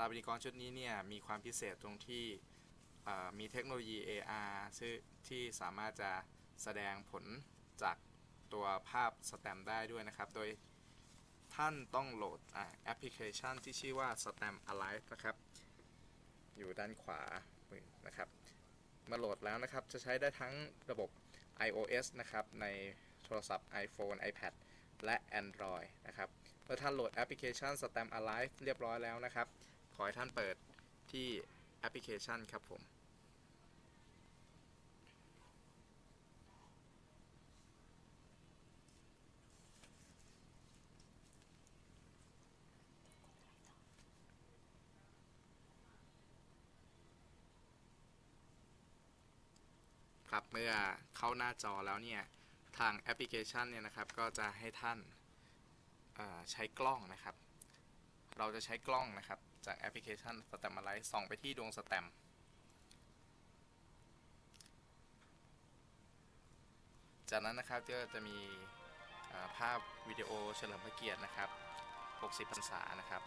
ตราปฏิกรชุดนี้เนี่ยมีความพิเศษตรงที่มีเทคโนโลยี AR ซึ่งที่สามารถจะแสดงผลจากตัวภาพสแตมได้ด้วยนะครับ โดยท่านต้องโหลดอแอปพลิเคชันที่ชื่อว่า Stamp Alive นะครับ อยู่ด้านขวามือนะครับมื่อโหลดแล้วนะครับ จะใช้ได้ทั้งระบบ iOS นะครับ ในโทรศัพท์ iPhone iPad และ Android นะครับ เมื่อท่านโหลดแอปพลิเคชัน Stamp Alive เรียบร้อยแล้วนะครับ อให้ท่านเปิดที่แอปพลิเคชันครับผม ครับเมื่อเข้าหน้าจอแล้วเนี่ย ทางแอปพลิเคชันเนี่ยนะครับ ก็จะให้ท่านใช้กล้องนะครับ เราจะใช้กล้องนะครับ จากแอปพลิเคชันสแตมอะไรส่องไปที่ดวงสแตมป์จากนั้นนะครับก็จะมีภาพวิดีโอเฉลิมพระเกียรตินะครับ 60พรรษานะครับ